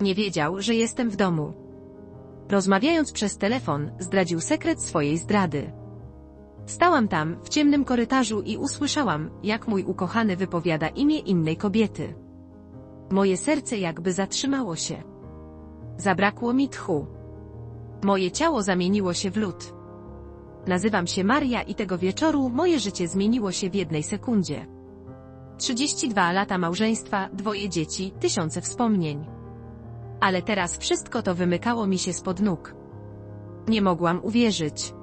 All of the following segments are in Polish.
Nie wiedział, że jestem w domu. Rozmawiając przez telefon, zdradził sekret swojej zdrady. Stałam tam, w ciemnym korytarzu i usłyszałam, jak mój ukochany wypowiada imię innej kobiety. Moje serce jakby zatrzymało się. Zabrakło mi tchu. Moje ciało zamieniło się w lód. Nazywam się Maria i tego wieczoru moje życie zmieniło się w jednej sekundzie. 32 lata małżeństwa, dwoje dzieci, tysiące wspomnień. Ale teraz wszystko to wymykało mi się spod nóg. Nie mogłam uwierzyć.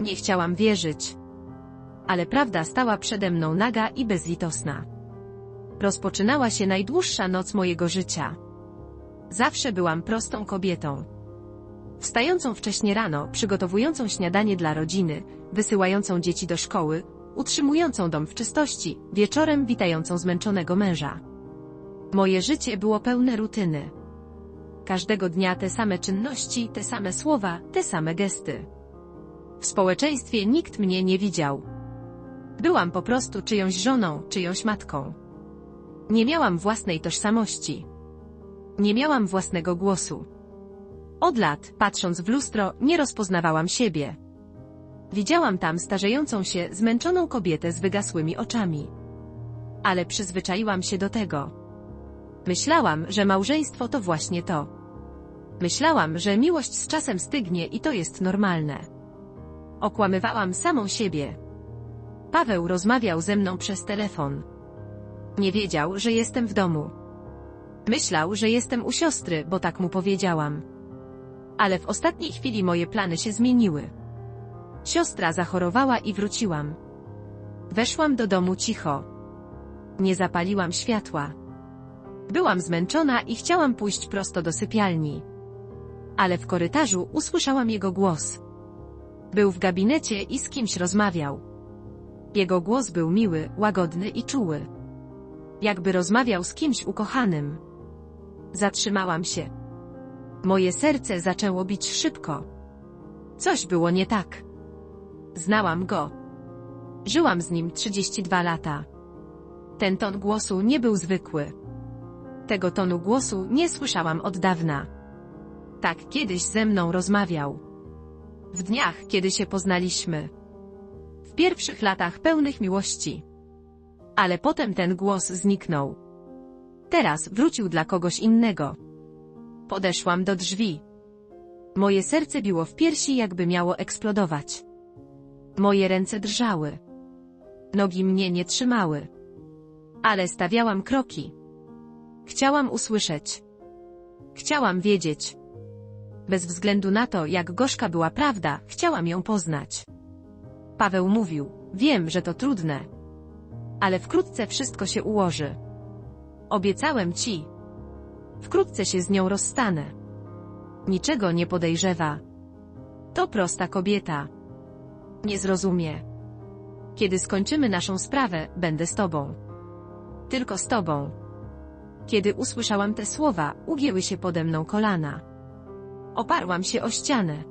Nie chciałam wierzyć. Ale prawda stała przede mną naga i bezlitosna. Rozpoczynała się najdłuższa noc mojego życia. Zawsze byłam prostą kobietą. Wstającą wcześnie rano, przygotowującą śniadanie dla rodziny, wysyłającą dzieci do szkoły, utrzymującą dom w czystości, wieczorem witającą zmęczonego męża. Moje życie było pełne rutyny. Każdego dnia te same czynności, te same słowa, te same gesty. W społeczeństwie nikt mnie nie widział. Byłam po prostu czyjąś żoną, czyjąś matką. Nie miałam własnej tożsamości. Nie miałam własnego głosu. Od lat, patrząc w lustro, nie rozpoznawałam siebie. Widziałam tam starzejącą się, zmęczoną kobietę z wygasłymi oczami. Ale przyzwyczaiłam się do tego. Myślałam, że małżeństwo to właśnie to. Myślałam, że miłość z czasem stygnie i to jest normalne. Okłamywałam samą siebie. Paweł rozmawiał ze mną przez telefon. Nie wiedział, że jestem w domu. Myślał, że jestem u siostry, bo tak mu powiedziałam. Ale w ostatniej chwili moje plany się zmieniły. Siostra zachorowała i wróciłam. Weszłam do domu cicho. Nie zapaliłam światła. Byłam zmęczona i chciałam pójść prosto do sypialni. Ale w korytarzu usłyszałam jego głos. Był w gabinecie i z kimś rozmawiał. Jego głos był miły, łagodny i czuły. Jakby rozmawiał z kimś ukochanym. Zatrzymałam się. Moje serce zaczęło bić szybko. Coś było nie tak. Znałam go. Żyłam z nim 32 lata. Ten ton głosu nie był zwykły. Tego tonu głosu nie słyszałam od dawna. Tak kiedyś ze mną rozmawiał. W dniach, kiedy się poznaliśmy. W pierwszych latach pełnych miłości. Ale potem ten głos zniknął. Teraz wrócił dla kogoś innego. Podeszłam do drzwi. Moje serce biło w piersi, jakby miało eksplodować. Moje ręce drżały. Nogi mnie nie trzymały. Ale stawiałam kroki. Chciałam usłyszeć. Chciałam wiedzieć. Bez względu na to, jak gorzka była prawda, chciałam ją poznać. Paweł mówił, wiem, że to trudne. Ale wkrótce wszystko się ułoży. Obiecałem ci. Wkrótce się z nią rozstanę. Niczego nie podejrzewa. To prosta kobieta. Nie zrozumie. Kiedy skończymy naszą sprawę, będę z tobą. Tylko z tobą. Kiedy usłyszałam te słowa, ugięły się pode mną kolana. Oparłam się o ścianę.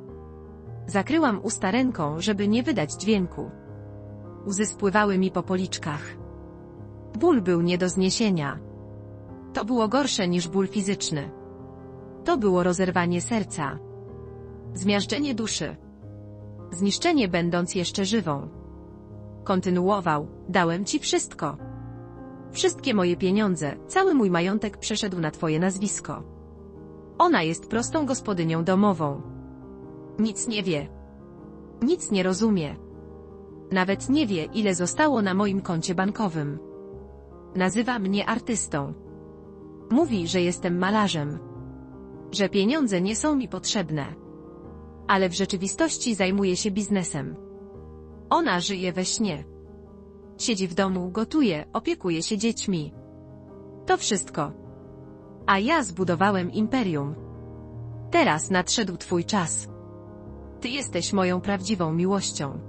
Zakryłam usta ręką, żeby nie wydać dźwięku. Łzy spływały mi po policzkach. Ból był nie do zniesienia. To było gorsze niż ból fizyczny. To było rozerwanie serca. Zmiażdżenie duszy. Zniszczenie będąc jeszcze żywą. Kontynuował, dałem ci wszystko. Wszystkie moje pieniądze, cały mój majątek przeszedł na twoje nazwisko. Ona jest prostą gospodynią domową. Nic nie wie. Nic nie rozumie. Nawet nie wie, ile zostało na moim koncie bankowym. Nazywa mnie artystą. Mówi, że jestem malarzem. Że pieniądze nie są mi potrzebne. Ale w rzeczywistości zajmuje się biznesem. Ona żyje we śnie. Siedzi w domu, gotuje, opiekuje się dziećmi. To wszystko. A ja zbudowałem imperium. Teraz nadszedł twój czas. Ty jesteś moją prawdziwą miłością.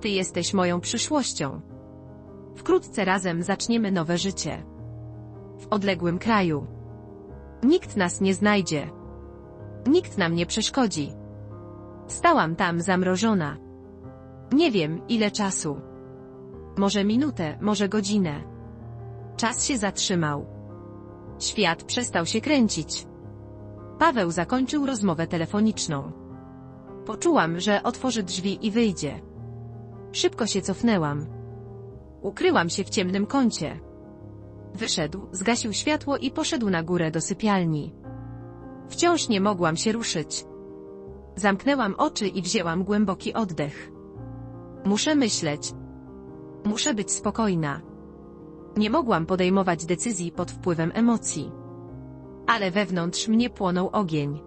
Ty jesteś moją przyszłością. Wkrótce razem zaczniemy nowe życie. W odległym kraju. Nikt nas nie znajdzie. Nikt nam nie przeszkodzi. Stałam tam zamrożona. Nie wiem, ile czasu. Może minutę, może godzinę. Czas się zatrzymał. Świat przestał się kręcić. Paweł zakończył rozmowę telefoniczną. Poczułam, że otworzy drzwi i wyjdzie. Szybko się cofnęłam. Ukryłam się w ciemnym kącie. Wyszedł, zgasił światło i poszedł na górę do sypialni. Wciąż nie mogłam się ruszyć. Zamknęłam oczy i wzięłam głęboki oddech. Muszę myśleć. Muszę być spokojna. Nie mogłam podejmować decyzji pod wpływem emocji. Ale wewnątrz mnie płonął ogień.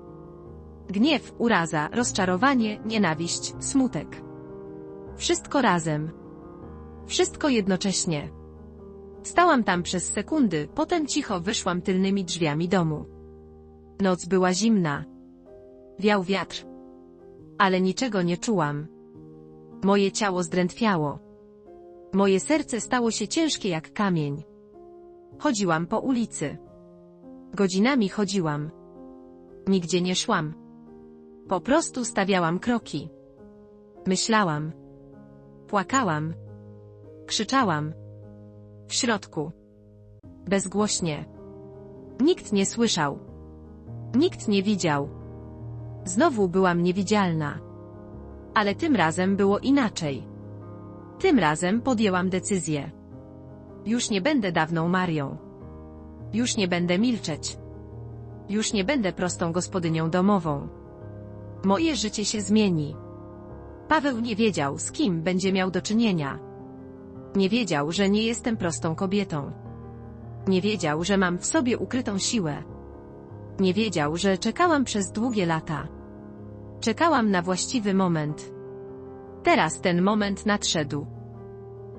Gniew, uraza, rozczarowanie, nienawiść, smutek. Wszystko razem. Wszystko jednocześnie. Stałam tam przez sekundy, potem cicho wyszłam tylnymi drzwiami domu. Noc była zimna. Wiał wiatr. Ale niczego nie czułam. Moje ciało zdrętwiało. Moje serce stało się ciężkie jak kamień. Chodziłam po ulicy. Godzinami chodziłam. Nigdzie nie szłam. Po prostu stawiałam kroki. Myślałam. Płakałam. Krzyczałam. W środku. Bezgłośnie. Nikt nie słyszał. Nikt nie widział. Znowu byłam niewidzialna. Ale tym razem było inaczej. Tym razem podjęłam decyzję. Już nie będę dawną Marią. Już nie będę milczeć. Już nie będę prostą gospodynią domową. Moje życie się zmieni. Paweł nie wiedział, z kim będzie miał do czynienia. Nie wiedział, że nie jestem prostą kobietą. Nie wiedział, że mam w sobie ukrytą siłę. Nie wiedział, że czekałam przez długie lata. Czekałam na właściwy moment. Teraz ten moment nadszedł.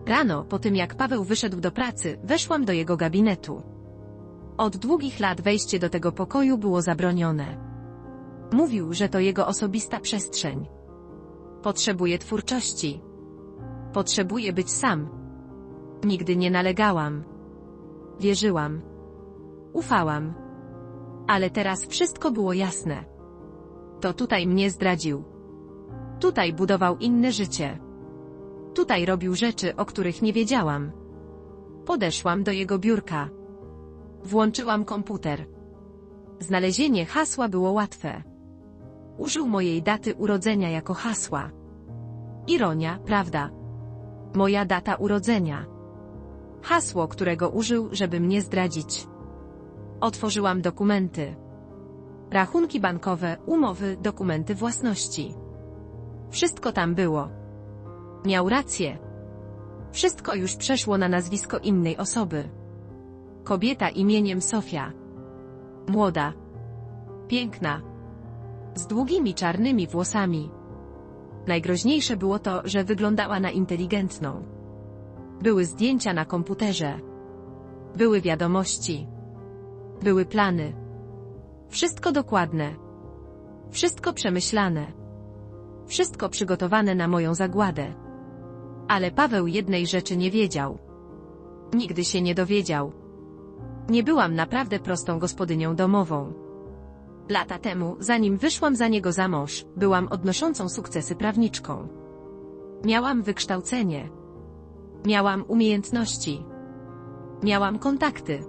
Rano, po tym jak Paweł wyszedł do pracy, weszłam do jego gabinetu. Od długich lat wejście do tego pokoju było zabronione. Mówił, że to jego osobista przestrzeń. Potrzebuje twórczości. Potrzebuje być sam. Nigdy nie nalegałam. Wierzyłam. Ufałam. Ale teraz wszystko było jasne. To tutaj mnie zdradził. Tutaj budował inne życie. Tutaj robił rzeczy, o których nie wiedziałam. Podeszłam do jego biurka. Włączyłam komputer. Znalezienie hasła było łatwe. Użył mojej daty urodzenia jako hasła. Ironia, prawda? Moja data urodzenia. Hasło, którego użył, żeby mnie zdradzić. Otworzyłam dokumenty. Rachunki bankowe, umowy, dokumenty własności. Wszystko tam było. Miał rację. Wszystko już przeszło na nazwisko innej osoby. Kobieta imieniem Sofia. Młoda. Piękna. Z długimi czarnymi włosami. Najgroźniejsze było to, że wyglądała na inteligentną. Były zdjęcia na komputerze. Były wiadomości. Były plany. Wszystko dokładne. Wszystko przemyślane. Wszystko przygotowane na moją zagładę. Ale Paweł jednej rzeczy nie wiedział. Nigdy się nie dowiedział. Nie byłam naprawdę prostą gospodynią domową. Lata temu, zanim wyszłam za niego za mąż, byłam odnoszącą sukcesy prawniczką. Miałam wykształcenie. Miałam umiejętności. Miałam kontakty.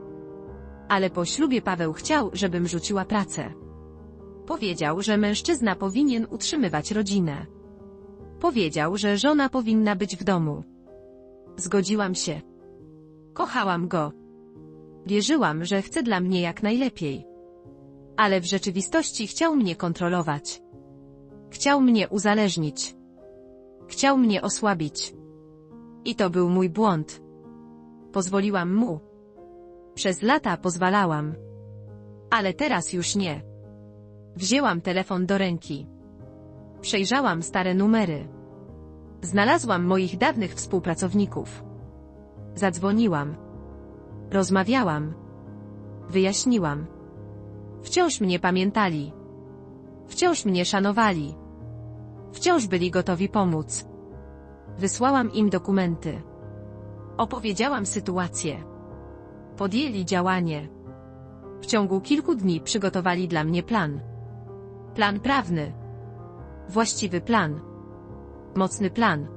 Ale po ślubie Paweł chciał, żebym rzuciła pracę. Powiedział, że mężczyzna powinien utrzymywać rodzinę. Powiedział, że żona powinna być w domu. Zgodziłam się. Kochałam go. Wierzyłam, że chce dla mnie jak najlepiej. Ale w rzeczywistości chciał mnie kontrolować. Chciał mnie uzależnić. Chciał mnie osłabić. I to był mój błąd. Pozwoliłam mu. Przez lata pozwalałam. Ale teraz już nie. Wzięłam telefon do ręki. Przejrzałam stare numery. Znalazłam moich dawnych współpracowników. Zadzwoniłam. Rozmawiałam. Wyjaśniłam. Wciąż mnie pamiętali. Wciąż mnie szanowali. Wciąż byli gotowi pomóc. Wysłałam im dokumenty. Opowiedziałam sytuację. Podjęli działanie. W ciągu kilku dni przygotowali dla mnie plan. Plan prawny. Właściwy plan. Mocny plan.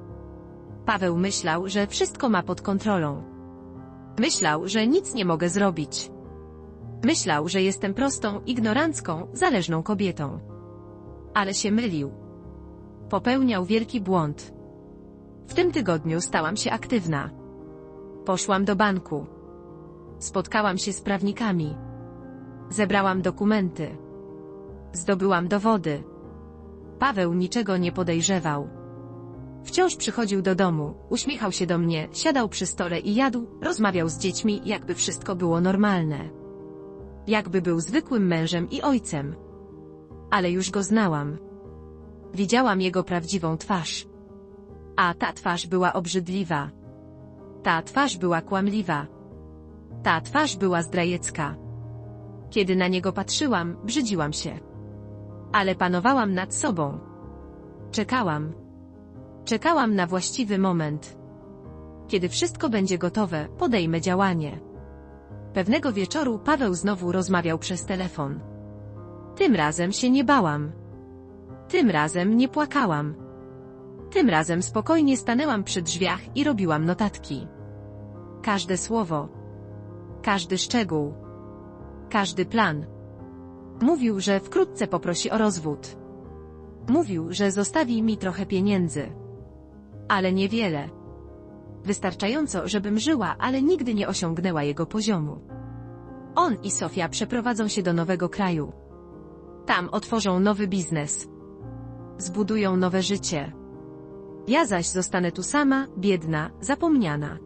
Paweł myślał, że wszystko ma pod kontrolą. Myślał, że nic nie mogę zrobić. Myślał, że jestem prostą, ignorancką, zależną kobietą. Ale się mylił. Popełniał wielki błąd. W tym tygodniu stałam się aktywna. Poszłam do banku. Spotkałam się z prawnikami. Zebrałam dokumenty. Zdobyłam dowody. Paweł niczego nie podejrzewał. Wciąż przychodził do domu, uśmiechał się do mnie, siadał przy stole i jadł, rozmawiał z dziećmi, jakby wszystko było normalne. Jakby był zwykłym mężem i ojcem. Ale już go znałam. Widziałam jego prawdziwą twarz. A ta twarz była obrzydliwa. Ta twarz była kłamliwa. Ta twarz była zdrajecka. Kiedy na niego patrzyłam, brzydziłam się. Ale panowałam nad sobą. Czekałam. Czekałam na właściwy moment. Kiedy wszystko będzie gotowe, podejmę działanie. Pewnego wieczoru Paweł znowu rozmawiał przez telefon. Tym razem się nie bałam. Tym razem nie płakałam. Tym razem spokojnie stanęłam przy drzwiach i robiłam notatki. Każde słowo. Każdy szczegół. Każdy plan. Mówił, że wkrótce poprosi o rozwód. Mówił, że zostawi mi trochę pieniędzy. Ale niewiele. Wystarczająco, żebym żyła, ale nigdy nie osiągnęła jego poziomu. On i Sofia przeprowadzą się do nowego kraju. Tam otworzą nowy biznes. Zbudują nowe życie. Ja zaś zostanę tu sama, biedna, zapomniana.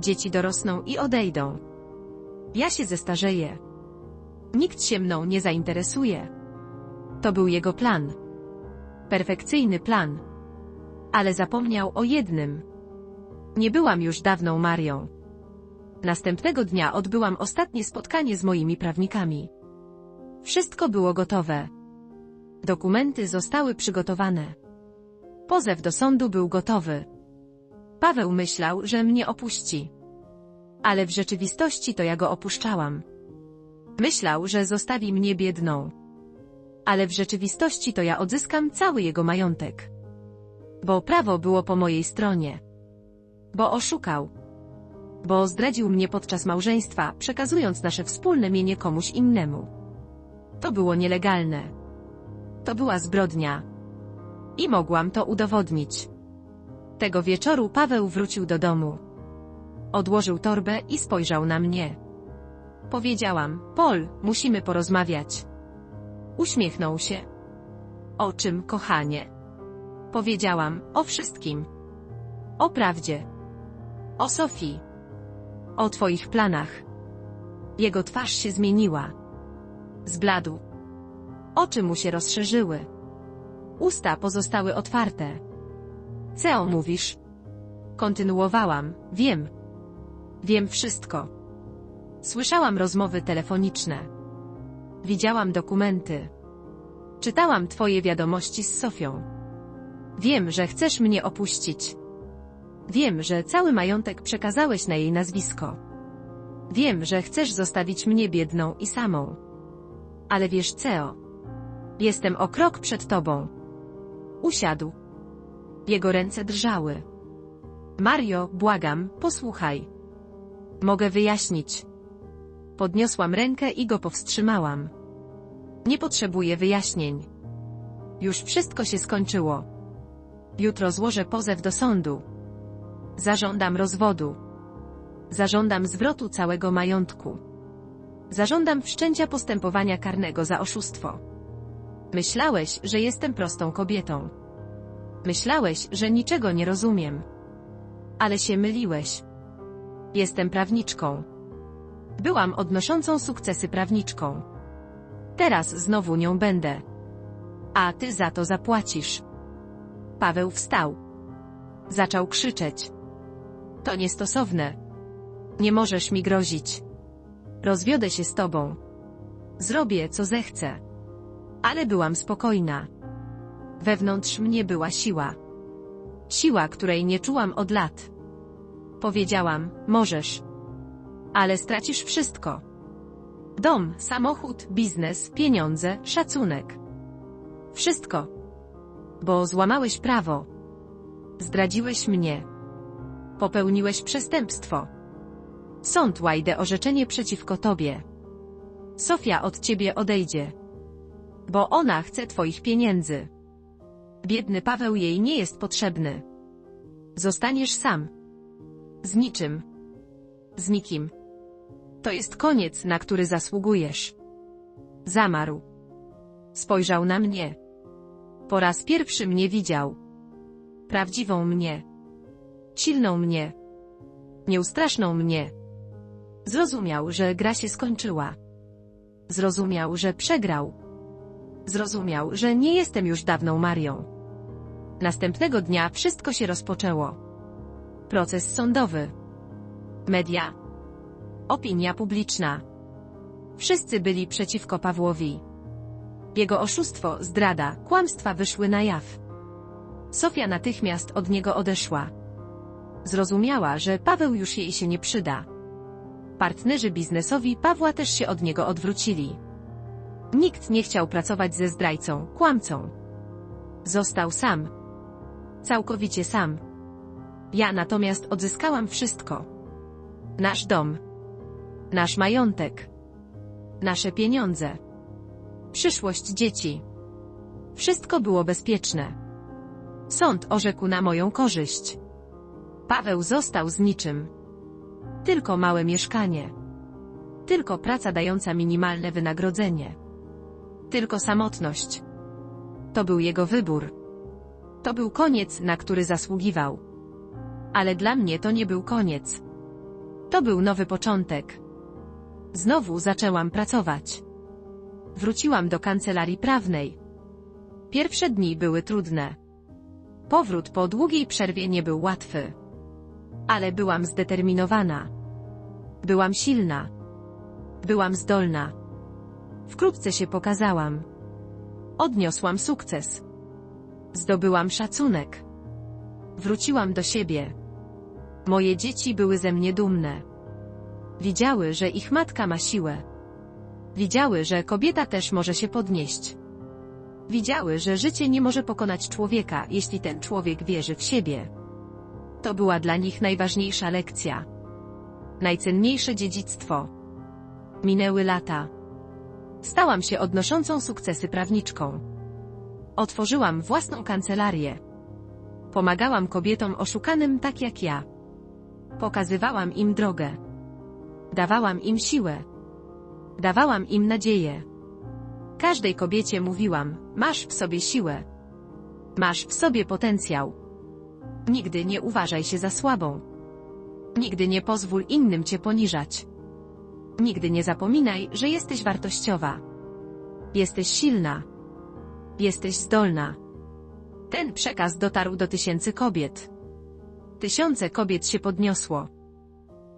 Dzieci dorosną i odejdą. Ja się zestarzeję. Nikt się mną nie zainteresuje. To był jego plan. Perfekcyjny plan. Ale zapomniał o jednym. Nie byłam już dawną Marią. Następnego dnia odbyłam ostatnie spotkanie z moimi prawnikami. Wszystko było gotowe. Dokumenty zostały przygotowane. Pozew do sądu był gotowy. Paweł myślał, że mnie opuści. Ale w rzeczywistości to ja go opuszczałam. Myślał, że zostawi mnie biedną. Ale w rzeczywistości to ja odzyskam cały jego majątek. Bo prawo było po mojej stronie. Bo oszukał. Bo zdradził mnie podczas małżeństwa, przekazując nasze wspólne mienie komuś innemu. To było nielegalne. To była zbrodnia. I mogłam to udowodnić. Tego wieczoru Paweł wrócił do domu. Odłożył torbę i spojrzał na mnie. Powiedziałam, Pol, musimy porozmawiać. Uśmiechnął się. O czym, kochanie? Powiedziałam, o wszystkim. O prawdzie. O Sofii. O twoich planach. Jego twarz się zmieniła. Zbladł. Oczy mu się rozszerzyły. Usta pozostały otwarte. Co mówisz? Kontynuowałam, wiem. Wiem wszystko. Słyszałam rozmowy telefoniczne. Widziałam dokumenty. Czytałam twoje wiadomości z Sofią. Wiem, że chcesz mnie opuścić. Wiem, że cały majątek przekazałeś na jej nazwisko. Wiem, że chcesz zostawić mnie biedną i samą. Ale wiesz co? Jestem o krok przed tobą. Usiadł. Jego ręce drżały. Mario, błagam, posłuchaj. Mogę wyjaśnić. Podniosłam rękę i go powstrzymałam. Nie potrzebuję wyjaśnień. Już wszystko się skończyło. Jutro złożę pozew do sądu. Zażądam rozwodu. Zażądam zwrotu całego majątku. Zażądam wszczęcia postępowania karnego za oszustwo. Myślałeś, że jestem prostą kobietą. Myślałeś, że niczego nie rozumiem. Ale się myliłeś. Jestem prawniczką. Byłam odnoszącą sukcesy prawniczką. Teraz znowu nią będę. A ty za to zapłacisz. Paweł wstał. Zaczął krzyczeć. To niestosowne. Nie możesz mi grozić. Rozwiodę się z tobą. Zrobię, co zechcę. Ale byłam spokojna. Wewnątrz mnie była siła. Siła, której nie czułam od lat. Powiedziałam, możesz. Ale stracisz wszystko. Dom, samochód, biznes, pieniądze, szacunek. Wszystko. Bo złamałeś prawo. Zdradziłeś mnie. Popełniłeś przestępstwo. Sąd łajdę orzeczenie przeciwko tobie. Sofia od ciebie odejdzie. Bo ona chce twoich pieniędzy. Biedny Paweł jej nie jest potrzebny. Zostaniesz sam. Z niczym. Z nikim. To jest koniec, na który zasługujesz. Zamarł. Spojrzał na mnie. Po raz pierwszy mnie widział. Prawdziwą mnie. Silną mnie. Nieustraszną mnie. Zrozumiał, że gra się skończyła. Zrozumiał, że przegrał. Zrozumiał, że nie jestem już dawną Marią. Następnego dnia wszystko się rozpoczęło. Proces sądowy. Media. Opinia publiczna. Wszyscy byli przeciwko Pawłowi. Jego oszustwo, zdrada, kłamstwa wyszły na jaw. Sofia natychmiast od niego odeszła. Zrozumiała, że Paweł już jej się nie przyda. Partnerzy biznesowi Pawła też się od niego odwrócili. Nikt nie chciał pracować ze zdrajcą, kłamcą. Został sam. Całkowicie sam. Ja natomiast odzyskałam wszystko. Nasz dom. Nasz majątek. Nasze pieniądze. Przyszłość dzieci. Wszystko było bezpieczne. Sąd orzekł na moją korzyść. Paweł został z niczym. Tylko małe mieszkanie. Tylko praca dająca minimalne wynagrodzenie. Tylko samotność. To był jego wybór. To był koniec, na który zasługiwał. Ale dla mnie to nie był koniec. To był nowy początek. Znowu zaczęłam pracować. Wróciłam do kancelarii prawnej. Pierwsze dni były trudne. Powrót po długiej przerwie nie był łatwy. Ale byłam zdeterminowana. Byłam silna. Byłam zdolna. Wkrótce się pokazałam. Odniosłam sukces. Zdobyłam szacunek. Wróciłam do siebie. Moje dzieci były ze mnie dumne. Widziały, że ich matka ma siłę. Widziały, że kobieta też może się podnieść. Widziały, że życie nie może pokonać człowieka, jeśli ten człowiek wierzy w siebie. To była dla nich najważniejsza lekcja. Najcenniejsze dziedzictwo. Minęły lata. Stałam się odnoszącą sukcesy prawniczką. Otworzyłam własną kancelarię. Pomagałam kobietom oszukanym tak jak ja. Pokazywałam im drogę. Dawałam im siłę. Dawałam im nadzieję. Każdej kobiecie mówiłam, masz w sobie siłę. Masz w sobie potencjał. Nigdy nie uważaj się za słabą. Nigdy nie pozwól innym cię poniżać. Nigdy nie zapominaj, że jesteś wartościowa. Jesteś silna. Jesteś zdolna. Ten przekaz dotarł do tysięcy kobiet. Tysiące kobiet się podniosło.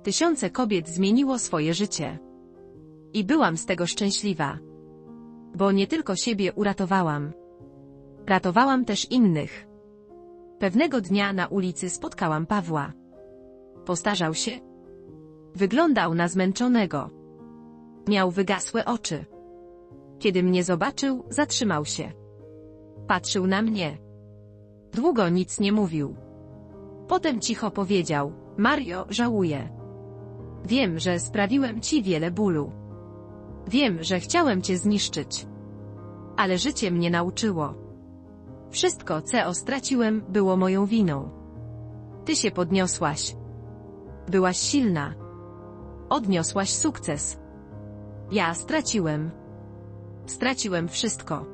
Tysiące kobiet zmieniło swoje życie. I byłam z tego szczęśliwa. Bo nie tylko siebie uratowałam. Ratowałam też innych. Pewnego dnia na ulicy spotkałam Pawła. Postarzał się. Wyglądał na zmęczonego. Miał wygasłe oczy. Kiedy mnie zobaczył, zatrzymał się. Patrzył na mnie. Długo nic nie mówił. Potem cicho powiedział: Mario, żałuję. Wiem, że sprawiłem ci wiele bólu. Wiem, że chciałem cię zniszczyć. Ale życie mnie nauczyło. Wszystko, co straciłem, było moją winą. Ty się podniosłaś. Byłaś silna. Odniosłaś sukces. Ja straciłem. Straciłem wszystko.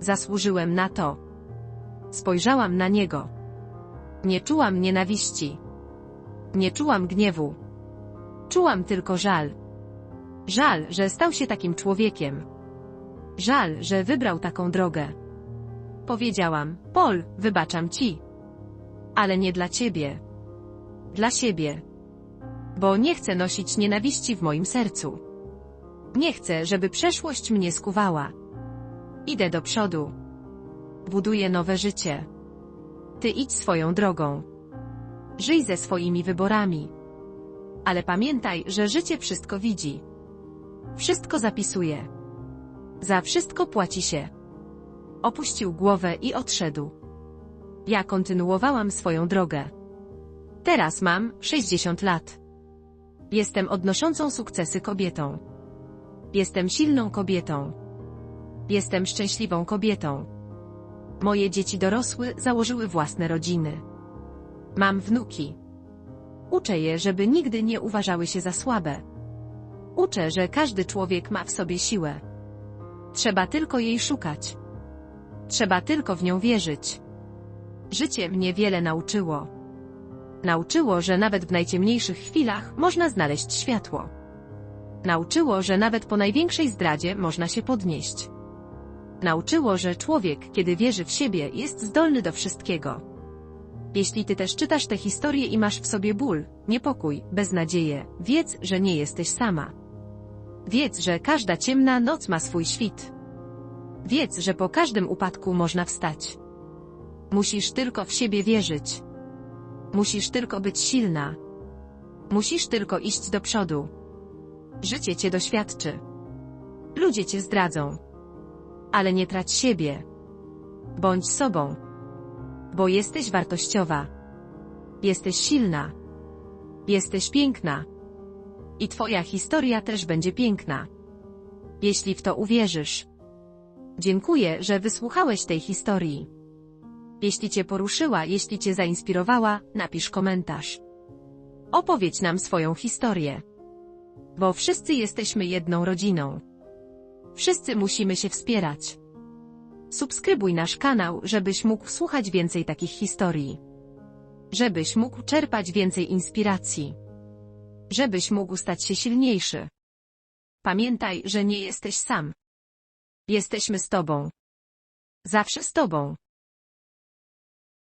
Zasłużyłem na to. Spojrzałam na niego. Nie czułam nienawiści. Nie czułam gniewu. Czułam tylko żal. Żal, że stał się takim człowiekiem. Żal, że wybrał taką drogę. Powiedziałam, Pol, wybaczam ci. Ale nie dla ciebie. Dla siebie. Bo nie chcę nosić nienawiści w moim sercu. Nie chcę, żeby przeszłość mnie skuwała. Idę do przodu. Buduję nowe życie. Ty idź swoją drogą. Żyj ze swoimi wyborami. Ale pamiętaj, że życie wszystko widzi. Wszystko zapisuje. Za wszystko płaci się. Opuścił głowę i odszedł. Ja kontynuowałam swoją drogę. Teraz mam 60 lat. Jestem odnoszącą sukcesy kobietą. Jestem silną kobietą. Jestem szczęśliwą kobietą. Moje dzieci dorosły, założyły własne rodziny. Mam wnuki. Uczę je, żeby nigdy nie uważały się za słabe. Uczę, że każdy człowiek ma w sobie siłę. Trzeba tylko jej szukać. Trzeba tylko w nią wierzyć. Życie mnie wiele nauczyło. Nauczyło, że nawet w najciemniejszych chwilach można znaleźć światło. Nauczyło, że nawet po największej zdradzie można się podnieść. Nauczyło, że człowiek, kiedy wierzy w siebie, jest zdolny do wszystkiego. Jeśli ty też czytasz tę historię i masz w sobie ból, niepokój, beznadzieję, wiedz, że nie jesteś sama. Wiedz, że każda ciemna noc ma swój świt. Wiedz, że po każdym upadku można wstać. Musisz tylko w siebie wierzyć. Musisz tylko być silna. Musisz tylko iść do przodu. Życie cię doświadczy. Ludzie cię zdradzą. Ale nie trać siebie. Bądź sobą. Bo jesteś wartościowa. Jesteś silna. Jesteś piękna. I twoja historia też będzie piękna. Jeśli w to uwierzysz. Dziękuję, że wysłuchałeś tej historii. Jeśli cię poruszyła, jeśli cię zainspirowała, napisz komentarz. Opowiedz nam swoją historię. Bo wszyscy jesteśmy jedną rodziną. Wszyscy musimy się wspierać. Subskrybuj nasz kanał, żebyś mógł słuchać więcej takich historii. Żebyś mógł czerpać więcej inspiracji. Żebyś mógł stać się silniejszy. Pamiętaj, że nie jesteś sam. Jesteśmy z Tobą. Zawsze z Tobą.